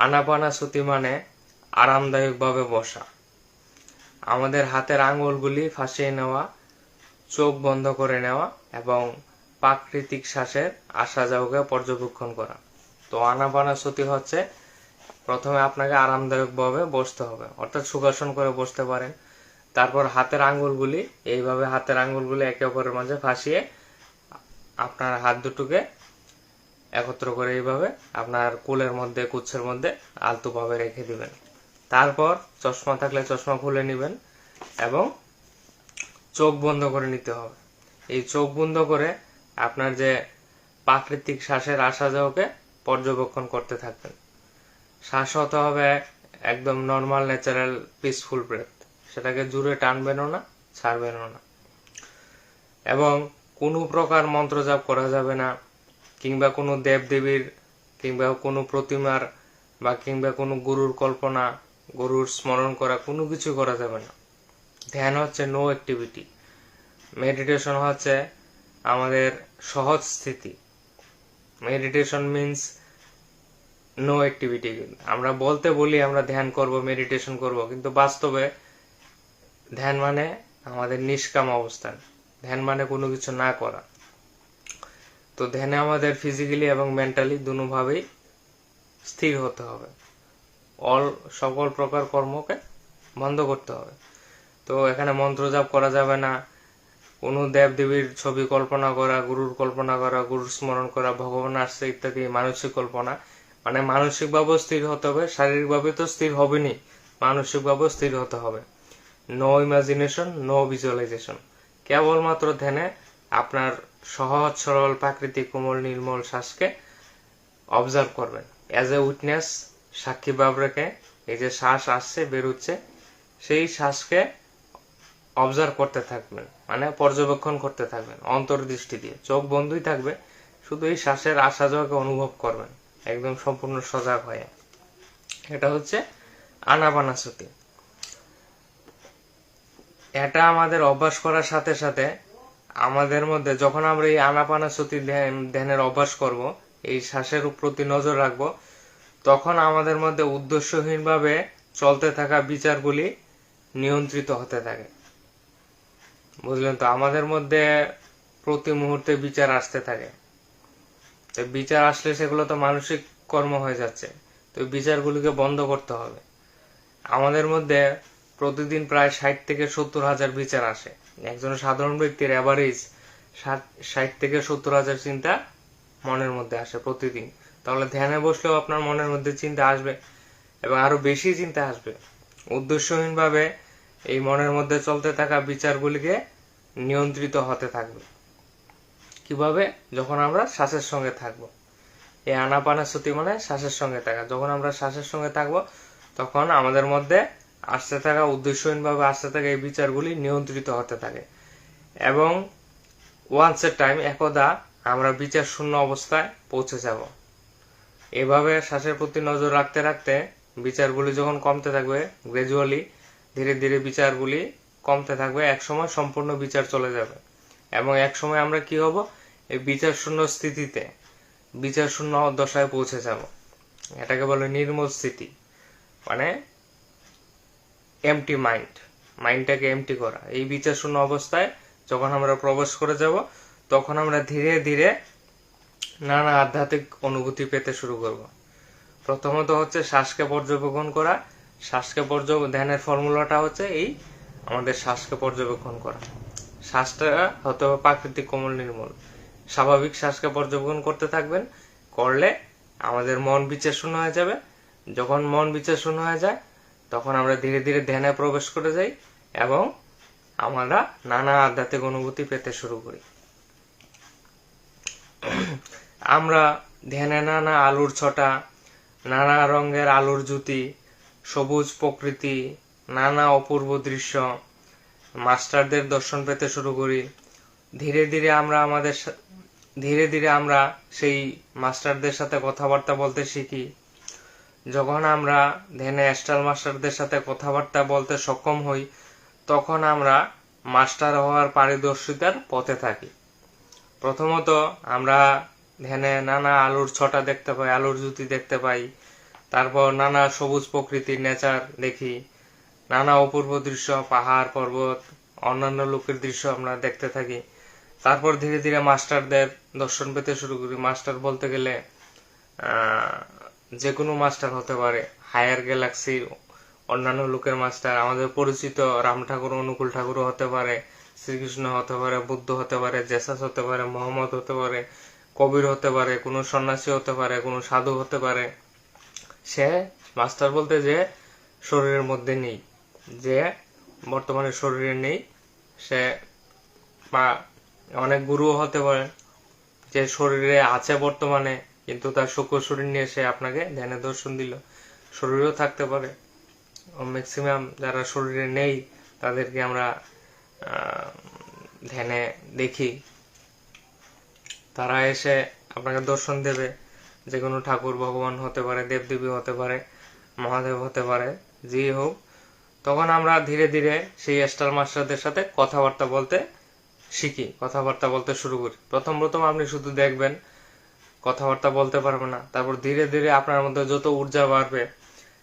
আনাপানাসতি মানে আরামদায়কভাবে বসা। আমাদের হাতের আঙ্গুলগুলি ফাঁসিয়ে নেওয়া, চোখ বন্ধ করে নেওয়া এবং প্রাকৃতিক শ্বাসের আসা যাওয়াকে পর্যবেক্ষণ করা। তো আনাপানাসতি হচ্ছে প্রথমে আপনাকে আরামদায়কভাবে বসতে হবে। অর্থাৎ সুখাসন করে বসতে পারেন। তারপর হাতের আঙ্গুলগুলি এইভাবে হাতের আঙ্গুলগুলি একে অপরের মাঝে ফাঁসিয়ে আপনার হাত দুটোকে একত্র করে এইভাবে আপনার কুলের মধ্যে, কুচ্ছের মধ্যে আলতোভাবে রেখে দিবেন। তারপর চশমা থাকলে চশমা খুলে নেবেন এবং চোখ বন্ধ করে নিতে হবে। এই চোখ বন্ধ করে আপনার যে প্রাকৃতিক শ্বাসের আসা যাওয়াকে পর্যবেক্ষণ করতে থাকবেন। শ্বাস হতে হবে একদম নর্মাল ন্যাচারাল পিসফুল ব্রেথ সেটাকে জুড়ে টানবেনও না, ছাড়বেনও না। এবং কোনো প্রকার মন্ত্র জাপ করা যাবে না। কিংবা কোনো দেবদেবীর কিংবা কোনো প্রতিমার বা কিংবা কোনো গুরুর কল্পনা, গুরুর স্মরণ করা, কোনো কিছু করা যাবে না। ধ্যান হচ্ছে নো অ্যাক্টিভিটি মেডিটেশন হচ্ছে আমাদের সহজ স্থিতি। মেডিটেশন মিন্স নো অ্যাক্টিভিটি আমরা বলতে বলি আমরা ধ্যান করব মেডিটেশন করব, কিন্তু বাস্তবে ধ্যান মানে আমাদের নিষ্কাম অবস্থান। ধ্যান মানে কোনো কিছু না করা। তো ধ্যানে আমাদের ফিজিক্যালি এবং মেন্টালি দুভাবেই স্থির হতে হবে। অল, সকল প্রকার কর্মকে বন্ধ করতে হবে। তো এখানে মন্ত্র জাপ করা যাবে না। কোনো দেব দেবীর ছবি কল্পনা করা, গুরুর কল্পনা করা, গুরুর স্মরণ করা, ভগবান আসছে ইত্যাদি মানসিক কল্পনা। মানে মানসিকভাবেও স্থির হতে হবে শারীরিকভাবে তো স্থির হবেনি মানসিকভাবেও স্থির হতে হবে। নো ইমাজিনেশন নো ভিজুয়ালাইজেশন কেবলমাত্র ধ্যানে আপনার সহজ, সরল, প্রাকৃতিক, কোমল, নির্মল শ্বাসকে অবজার্ভ করবেন। অ্যাজ এ উইটনেস সাক্ষী ভাব রেখে এই যে শ্বাস আসছে বেরোচ্ছে সেই শ্বাসকে অবজার্ভ করতে থাকবেন। মানে পর্যবেক্ষণ করতে থাকবেন, অন্তর্দৃষ্টি দিয়ে। চোখ বন্ধই থাকবে, শুধু এই শ্বাসের আসা যাওয়াকে অনুভব করবেন। একদম সম্পূর্ণ সজাগ হয়ে। এটা হচ্ছে আনাপানাসতি এটা আমাদের অভ্যাস করার সাথে সাথে আমাদের মধ্যে যখন আমরা এই আনাপানাসতি ধ্যান- ধ্যানের অভ্যাস করব, এই শ্বাসের প্রতি নজর রাখব, তখন আমাদের মধ্যে উদ্দেশ্যহীনভাবে চলতে থাকা বিচারগুলি নিয়ন্ত্রিত হতে থাকে। বুঝলেন তো? আমাদের মধ্যে প্রতি মুহূর্তে বিচার আসতে থাকে। তো বিচার আসলে সেগুলো তো মানসিক কর্ম হয়ে যাচ্ছে। তো বিচারগুলিকে বন্ধ করতে হবে। আমাদের মধ্যে প্রতিদিন প্রায় ষাট থেকে সত্তর হাজার বিচার আসে। একজন সাধারণ ব্যক্তির অ্যাভারেজ ষাট থেকে সত্তর হাজার চিন্তা মনের মধ্যে আসে প্রতিদিন। তাহলে ধ্যানে বসলেও আপনার মনের মধ্যে চিন্তা আসবে এবং আরও বেশি চিন্তা আসবে। উদ্দেশ্যহীনভাবে এই মনের মধ্যে চলতে থাকা বিচারগুলিকে নিয়ন্ত্রিত হতে থাকবে। কীভাবে? যখন আমরা শ্বাসের সঙ্গে থাকব। এই আনাপানাসতি মানে শ্বাসের সঙ্গে থাকা। যখন আমরা শ্বাসের সঙ্গে থাকব, তখন আমাদের মধ্যে আসতে থাকা উদ্দেশ্যহীনভাবে আসতে থাকা এই বিচারগুলি নিয়ন্ত্রিত হতে থাকে। এবং ওয়ান্স এ টাইম একদা আমরা বিচার শূন্য অবস্থায় পৌঁছে যাব। এভাবে শ্বাসের প্রতি নজর রাখতে রাখতে বিচারগুলি যখন কমতে থাকবে গ্রাজুয়ালি ধীরে ধীরে বিচারগুলি কমতে থাকবে এক সময় সম্পূর্ণ বিচার চলে যাবে। এবং এক সময় আমরা কি হব? এই বিচার শূন্য স্থিতিতে, বিচার শূন্য দশায় পৌঁছে যাব। এটাকে বলে নির্মল স্থিতি। মানে এমটি মাইন্ড মাইন্ডটাকে এমটি করা। এই বিচার শূন্য অবস্থায় যখন আমরা প্রবেশ করে যাব, তখন আমরা ধীরে ধীরে নানা আধ্যাত্মিক অনুভূতি পেতে শুরু করব। প্রথমত হচ্ছে শ্বাসকে পর্যবেক্ষণ করা। শ্বাসকে পর্য ধ্যানের ফর্মুলাটা হচ্ছে এই আমাদের শ্বাসকে পর্যবেক্ষণ করা। শ্বাসটা হতে হবে প্রাকৃতিক কোমল নির্মল। স্বাভাবিক শ্বাসকে পর্যবেক্ষণ করতে থাকবেন, করলে আমাদের মন বিচার শূন্য হয়ে যাবে। যখন মন বিচার শূন্য হয়ে যায় তখন আমরা ধীরে ধীরে ধ্যানে প্রবেশ করে যাই এবং আমরা নানা আধ্যাত্মিক অনুভূতি পেতে শুরু করি। আমরা ধ্যানে নানা আলুর ছটা, নানা রঙের আলুর জুতি সবুজ প্রকৃতি, নানা অপূর্ব দৃশ্য মাস্টারদের দর্শন পেতে শুরু করি। ধীরে ধীরে আমরা আমাদের ধীরে ধীরে আমরা সেই মাস্টারদের সাথে কথাবার্তা বলতে শিখি। যখন আমরা ধ্যানে অ্যাস্ট্রাল মাস্টারদের সাথে কথাবার্তা বলতে সক্ষম হই, তখন আমরা মাস্টার হওয়ার পারিদর্শিতার পথে থাকি। প্রথমত আমরা ধ্যানে নানা আলুর ছটা দেখতে পাই, আলুর জুতি দেখতে পাই, তারপর নানা সবুজ প্রকৃতির নেচার দেখি, নানা অপূর্ব দৃশ্য, পাহাড়, পর্বত, অন্যান্য লোকের দৃশ্য আমরা দেখতে থাকি। তারপর ধীরে ধীরে মাস্টারদের দর্শন পেতে শুরু করি। মাস্টার বলতে গেলে যে কোনো মাস্টার হতে পারে হায়ার গ্যালাক্সি অন্যান্য লোকের মাস্টার, আমাদের পরিচিত রাম ঠাকুর, অনুকূল ঠাকুরও হতে পারে, শ্রীকৃষ্ণ হতে পারে, বুদ্ধ হতে পারে, জেসাস হতে পারে, মোহাম্মদ হতে পারে, কবির হতে পারে, কোনো সন্ন্যাসী হতে পারে, কোনো সাধু হতে পারে। সে মাস্টার বলতে যে শরীরের মধ্যে নেই, যে বর্তমানে শরীরে নেই, সে বা অনেক গুরুও হতে পারে, যে শরীরে আছে বর্তমানে কিন্তু তার সূক্ষ্ম শরীর নিয়ে সে আপনাকে ধ্যানে দর্শন দিল। শরীরও থাকতে পারে। ম্যাক্সিমাম যারা শরীরে নেই, তাদেরকে আমরা ধ্যানে দেখি। তারা এসে আপনাকে দর্শন দেবে। যে কোনো ঠাকুর ভগবান হতে পারে, দেবদেবী হতে পারে, মহাদেব হতে পারে যে হোক, তখন আমরা ধীরে ধীরে সেই স্টার মাস্টারদের সাথে কথাবার্তা বলতে শিখি, কথাবার্তা বলতে শুরু করি। প্রথম প্রথম আপনি শুধু দেখবেন কথাবার্তা বলতে পারবেন না। তারপর ধীরে ধীরে আপনার মধ্যে যত ঊর্জা বাড়বে,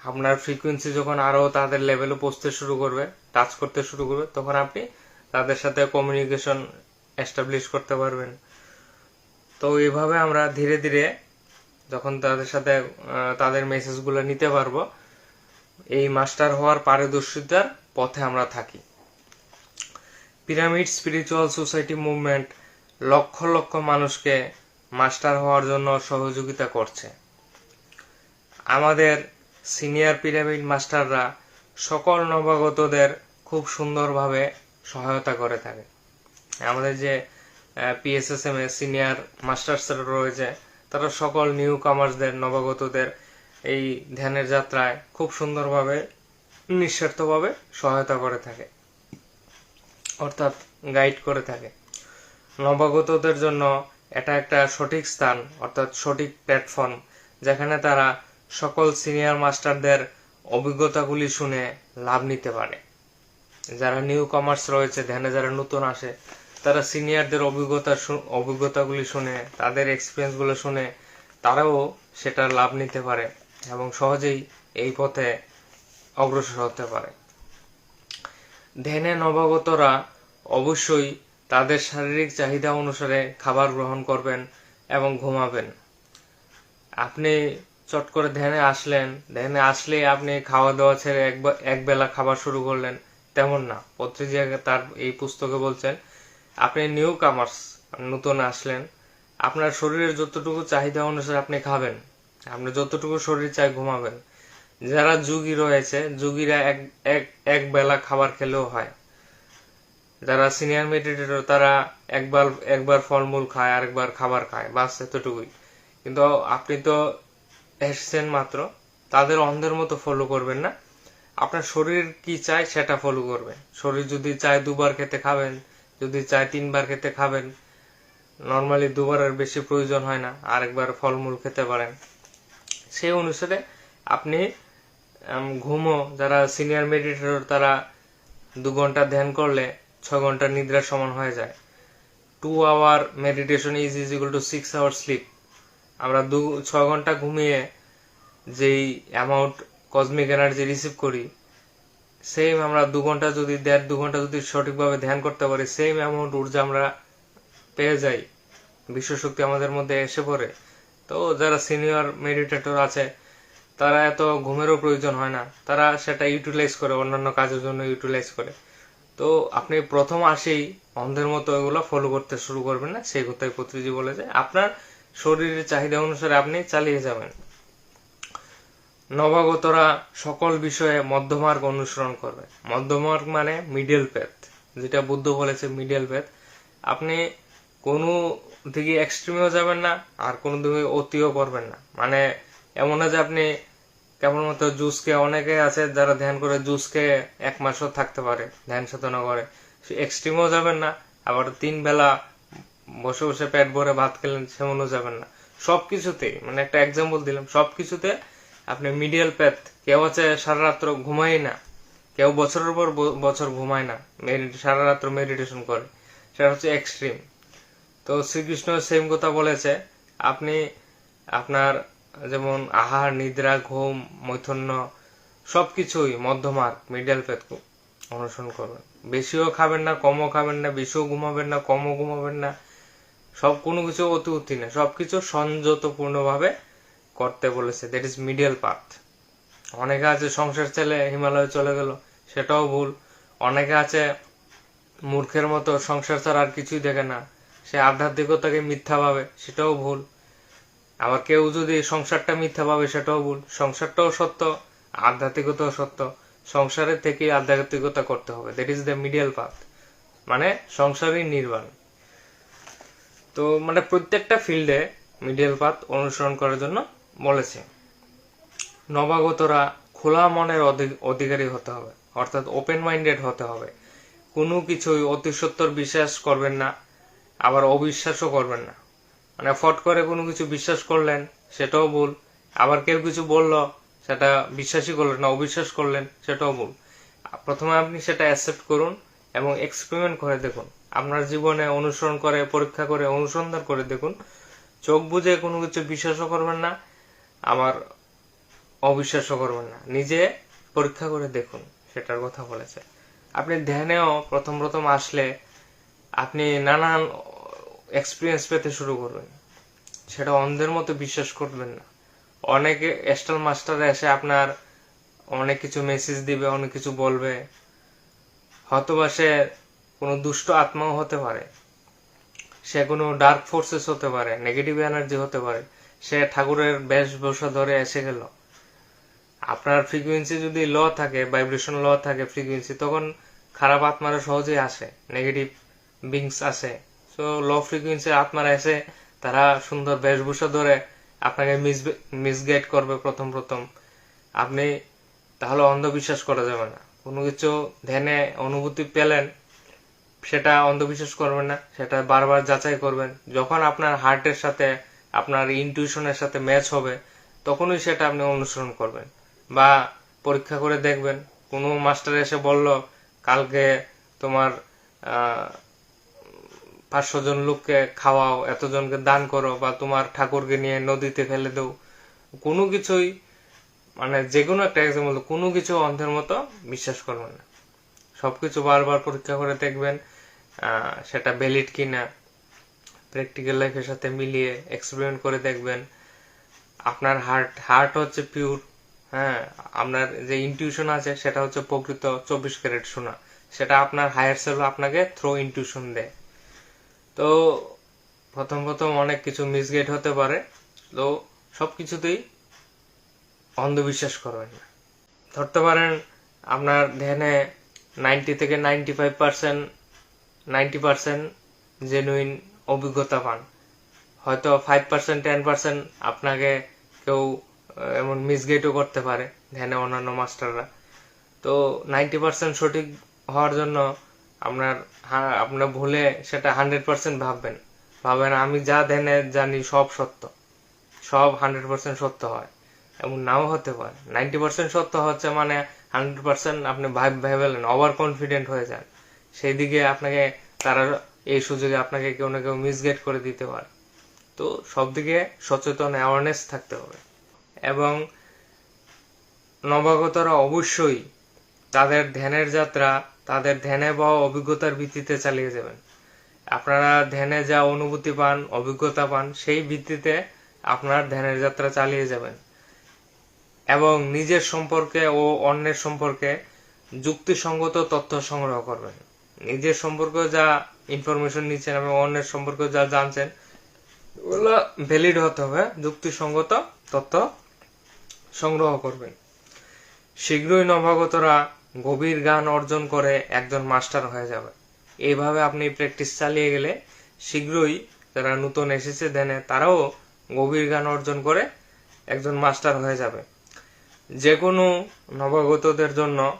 আপনার ফ্রিকোয়েন্সি যখন আরও তাদের লেভেলে পৌঁছতে শুরু করবে টাচ করতে শুরু করবে, তখন আপনি তাদের সাথে কমিউনিকেশন এস্টাবলিশ করতে পারবেন। তো এইভাবে আমরা ধীরে ধীরে যখন তাদের সাথে তাদের মেসেজগুলো নিতে পারব, এই মাস্টার হওয়ার পারদর্শিতার পথে আমরা থাকি। Pyramid spiritual society movement lakh lakh মানুষকে মাস্টার হওয়ার জন্য সহযোগিতা করছে। আমাদের সিনিয়র পিরামিড মাস্টাররা সকল নবাগতদের খুব সুন্দরভাবে সহায়তা করে থাকে। আমাদের যে পিএসএসএম এ সিনিয়র মাস্টার্সরা রয়েছে, তারা সকল নিউ কামার্সদের নবাগতদের এই ধ্যানের যাত্রায় খুব সুন্দরভাবে, নিঃস্বার্থভাবে সহায়তা করে থাকে। অর্থাৎ গাইড করে থাকে। নবাগতদের জন্য এটা একটা সঠিক স্থান, অর্থাৎ সঠিক প্ল্যাটফর্ম যেখানে তারা সকল সিনিয়র মাস্টারদের অভিজ্ঞতাগুলি শুনে লাভ নিতে পারে। যারা নিউ কমার্স রয়েছে ধ্যানে যারা নতুন আসে, তারা সিনিয়রদের অভিজ্ঞতা অভিজ্ঞতাগুলি শুনে, তাদের এক্সপিরিয়েন্সগুলো শুনে, তারাও সেটার লাভ নিতে পারে এবং সহজেই এই পথে অগ্রসর হতে পারে। ধ্যানে নবাগতরা অবশ্যই তাদের শারীরিক চাহিদা অনুসারে খাবার গ্রহণ করবেন এবং ঘুমাবেন। আপনি চট করে ধ্যানে আসলেন, ধ্যানে আসলে আপনি খাওয়া দাওয়া ছেড়ে এক বেলা খাবার শুরু করলেন। তেমন না, পত্রিকা তার এই পুস্তকে বলছেন, আপনি নিউ কামার্স, নতুন আসলেন। আপনার শরীরের যতটুকু চাহিদা অনুসারে আপনি খাবেন আপনার যতটুকু শরীর চাই ঘুমাবেন। যারা যুগী রয়েছে, যুগীরা এক এক এক বেলা খাবার খেলেও হয়। যারা সিনিয়র মেডিটেটর তারা একবার একবার ফলমূল খায় আর একবার খাবার খায়, বাস এতটুকুই। কিন্তু আপনি তো এসছেন মাত্র, তাদের অন্ধের মতো ফলো করবেন না। আপনার শরীর কি চায় সেটা ফলো করবেন। শরীর যদি চায় দুবার খেতে খাবেন, যদি চায় তিনবার খেতে খাবেন নর্মালি দুবারের বেশি প্রয়োজন হয় না, আরেকবার ফলমূল খেতে পারেন। সেই অনুসারে আপনি ঘুমো, যারা সিনিয়র মেডিটেটর তারা দু ঘণ্টা ধ্যান করলে ছ ঘণ্টা নিদ্রার সমান হয়ে যায়। Two hour meditation is is equal to six hour sleep আমরা দু ছ ঘণ্টা ঘুমিয়ে যেই অ্যামাউন্ট কসমিক এনার্জি রিসিভ করি সেম আমরা দু ঘণ্টা যদি, দেড়, দু ঘণ্টা যদি সঠিকভাবে ধ্যান করতে পারি সেম অ্যামাউন্ট ঊর্জা আমরা পেয়ে যাই। বিশ্বশক্তি আমাদের মধ্যে এসে পড়ে। তো যারা সিনিয়র মেডিটেটর আছে, তারা এত ঘুমেরও প্রয়োজন হয় না। তারা সেটা ইউটিলাইজ করে, অন্যান্য কাজের জন্য ইউটিলাইজ করে। তো আপনি প্রথম আসেই অন্ধের মতো এগুলো ফলো করতে শুরু করবেন না, সেই কথাই পত্রিজি বলেছে আপনার শরীরের চাহিদা অনুসারে আপনি চালিয়ে যাবেন। নবাগতরা সকল বিষয়ে মধ্যমার্গ অনুসরণ করবে। মধ্যমার্গ মানে মিডল পেথ যেটা বুদ্ধ বলেছে মিডল পেথ আপনি কোনো দিকে এক্সট্রিমেও যাবেন না, আর কোনো দিকে অতিও করবেন না। মানে এমন না যে আপনি কেবলমাত্র জুসকে অনেকে আছে যারা ধ্যান করে জুস জুসকে এক মাসও থাকতে পারে, ধ্যান সাধনা করে। এক্সট্রিমেও যাবেন না, আবার তিন বেলা বসে বসে পেট ভরে ভাত খেলেন সেমনও যাবেন না। সবকিছুতেই মানে একটা এক্সাম্পল দিলাম সব কিছুতে আপনি মিডিয়াল প্যাথ কেউ আছে সারা রাত্র ঘুমাই না, কেউ বছরের পর বছর ঘুমায় না সারা রাত্র মেডিটেশন করে, সেটা হচ্ছে এক্সট্রিম তো শ্রীকৃষ্ণ সেম কথা বলেছে, আপনি আপনার যেমন আহার, নিদ্রা, ঘুম মৈথন্য সবকিছুই মধ্যমার্গ মিডিয়াল পেথ অনুসরণ করবেন। বেশিও খাবেন না, কমও খাবেন না, বেশিও ঘুমাবেন না, কমও ঘুমাবেন না, সব কোনো কিছু অতি উত্তি না সবকিছু সংযতপূর্ণভাবে করতে বলেছে। দ্যাট ইজ মিডিয়াল পাথ অনেকে আছে সংসার ছেলে হিমালয়ে চলে গেল, সেটাও ভুল। অনেকে আছে মূর্খের মতো সংসার ছাড়া আর কিছুই দেখে না। সে আধ্যাত্মিকতাকে মিথ্যা ভাবে, সেটাও ভুল। আবার কেউ যদি সংসারটা মিথ্যা ভাবে, সেটাও ভুল। সংসারটাও সত্য, আধ্যাত্মিকতাও সত্য। সংসারের থেকে আধ্যাত্মিকতা করতে হবে। That is the medial path মানে সংসারই নির্বাণ। তো মানে প্রত্যেকটা ফিল্ডে মিডিয়াল পাথ অনুসরণ করার জন্য বলেছে। নবাগতরা খোলা মনের অধি- অধিকারী হতে হবে। অর্থাৎ ওপেন মাইন্ডেড হতে হবে। কোনো কিছুই অতি সত্তর বিশ্বাস করবেন না, আবার অবিশ্বাসও করবেন না। মানে ফট করে কোনো কিছু বিশ্বাস করলেন, সেটাও ভুল। আবার কেউ কিছু বলল, সেটা বিশ্বাসই করলেন না, অবিশ্বাস করলেন, সেটাও ভুল। প্রথমে আপনি সেটা অ্যাকসেপ্ট করুন এবং এক্সপেরিমেন্ট করে দেখুন। আপনার জীবনে অনুসরণ করে, পরীক্ষা করে, অনুসন্ধান করে দেখুন। চোখ বুঝে কোনো কিছু বিশ্বাসও করবেন না আমার অবিশ্বাসও করবেন না। নিজে পরীক্ষা করে দেখুন, সেটার কথা বলেছে। আপনি ধ্যানেও প্রথম প্রথম আসলে আপনি নানান এক্সপিরিয়েন্স পেতে শুরু করবেন। সেটা অন্ধের মতো বিশ্বাস করবেন না। অনেকে এস্টাল মাস্টার এসে আপনার অনেক কিছু মেসেজ দিবে, অনেক কিছু বলবে। হয়তোবা সে কোনো দুষ্ট আত্মাও হতে পারে। সে কোনো ডার্ক ফোর্সেস হতে পারে নেগেটিভ এনার্জি হতে পারে। সে ঠাকুরের বেশভূষা ধরে এসে গেল। আপনার ফ্রিকুয়েন্সি যদি ল থাকে ভাইব্রেশন ল থাকে ফ্রিকুয়েন্সি তখন খারাপ আত্মারা সহজেই আসে নেগেটিভ বিংস আসে। সো লো ফ্রিকুয়েন্সি আত্মারা এসে তারা সুন্দর বেশভূষা ধরে আপনাকে মিস মিসগাইড করবে প্রথম প্রথম। আপনি তাহলে অন্ধবিশ্বাস করা যাবে না। কোনো কিছু ধ্যানে অনুভূতি পেলেন, সেটা অন্ধবিশ্বাস করবেন না, সেটা বারবার যাচাই করবেন। যখন আপনার হার্টের সাথে, আপনার ইনটিউশনের সাথে ম্যাচ হবে, তখনই সেটা আপনি অনুসরণ করবেন। বা পরীক্ষা করে দেখবেন। কোনো মাস্টার এসে বলল, কালকে তোমার পাঁচশো জন লোককে খাওয়াও, এতজনকে দান করো বা তোমার ঠাকুরকে নিয়ে নদীতে ফেলে দাও। কোনো কিছুই মানে যে কোনো একটা এক্সাম্পল কোনো কিছু অন্ধের মতো বিশ্বাস করবেন না। সবকিছু বারবার পরীক্ষা করে দেখবেন সেটা ভ্যালিড কিনা প্র্যাকটিক্যাল লাইফের সাথে মিলিয়ে এক্সপেরিমেন্ট করে দেখবেন। আপনার হার্ট হার্ট হচ্ছে পিওর হ্যাঁ? আপনার যে ইনটিউশন আছে, সেটা হচ্ছে প্রকৃত চব্বিশ ক্যারেট শোনা সেটা আপনার হায়ার সেলফ আপনাকে থ্রো ইনটিউশন দেয়। তো প্রথম প্রথম অনেক কিছু মিসগেট হতে পারে। তো সব কিছুতেই অন্ধবিশ্বাস করবেন না। ধরতে পারেন আপনার ধ্যানে নাইনটি থেকে ninety five percent ninety percent genuine অভিজ্ঞতা পান। হয়তো ফাইভ পার্সেন্ট টেন পার্সেন্ট আপনাকে কেউ এমন মিসগেটও করতে পারে ধ্যানে অন্যান্য মাস্টাররা। তো নাইনটি পার্সেন্ট সঠিক হওয়ার জন্য আপনার আপনার ভুলে সেটা হান্ড্রেড পার্সেন্ট ভাববেন। ভাবেন, আমি যা ধ্যানে জানি সব সত্য। সব হান্ড্রেড পার্সেন্ট সত্য হয়। এমন নাও হতে পারে। নাইনটি পার্সেন্ট সত্য হচ্ছে মানে হান্ড্রেড পার্সেন্ট আপনি ভাব ভেবেলেন ওভার কনফিডেন্ট হয়ে যান। সেই দিকে আপনাকে তারা এই সুযোগে আপনাকে কেউ না কেউ মিসগেট করে দিতে পারে। তো সব দিকে সচেতন অ্যাওয়ারনেস থাকতে হবে। এবং নবাগতরা অবশ্যই তাদের ধ্যানের যাত্রা তাদের ধ্যানে বা অভিজ্ঞতার ভিত্তিতে চালিয়ে যাবেন। আপনারা ধ্যানে যা অনুভূতি পান, অভিজ্ঞতা পান, সেই ভিত্তিতে আপনার ধ্যানের যাত্রা চালিয়ে যাবেন। এবং নিজের সম্পর্কে ও অন্যের সম্পর্কে যুক্তিসঙ্গত তথ্য সংগ্রহ করবেন। নিজের সম্পর্কে যা ইনফরমেশন নিচ্ছেন এবং অন্যের সম্পর্কে যা জানছেন ওগুলো ভ্যালিড হতে হবে, যুক্তিসঙ্গত তথ্য সংগ্রহ করবেন। শীঘ্রই নবাগতরা গভীর গান অর্জন করে একজন মাস্টার হয়ে যাবে। এইভাবে আপনি প্র্যাকটিস চালিয়ে গেলে শীঘ্রই যারা নতুন এসেছে দেনে তারাও গভীর গান অর্জন করে একজন মাস্টার হয়ে যাবে। যে কোনো নবাগতদের জন্য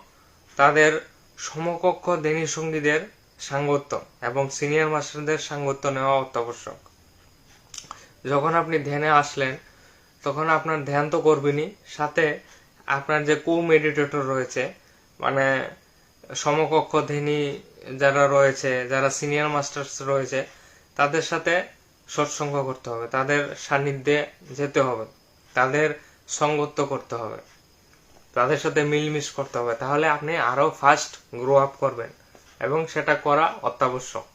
তাদের সমকক্ষ দেনী সঙ্গীদের সাঙ্গত্য এবং সিনিয়র মাস্টারদের সাঙ্গত্য নেওয়া অত্যাবশ্যক। যখন আপনি ধ্যানে আসলেন, তখন আপনার ধ্যান তো করবেনই, সাথে আপনার যে কো মেডিটেটর রয়েছে মানে সমকক্ষ ধ্যানী যারা রয়েছে, যারা সিনিয়র মাস্টার্স রয়েছে, তাদের সাথে সৎসঙ্গ করতে হবে। তাদের সান্নিধ্যে যেতে হবে। তাদের সঙ্গত্ব করতে হবে। তাদের সাথে মিলমিশ করতে হবে। তাহলে আপনি আরও ফাস্ট গ্রো আপ করবেন এবং সেটা করা অত্যাবশ্যক।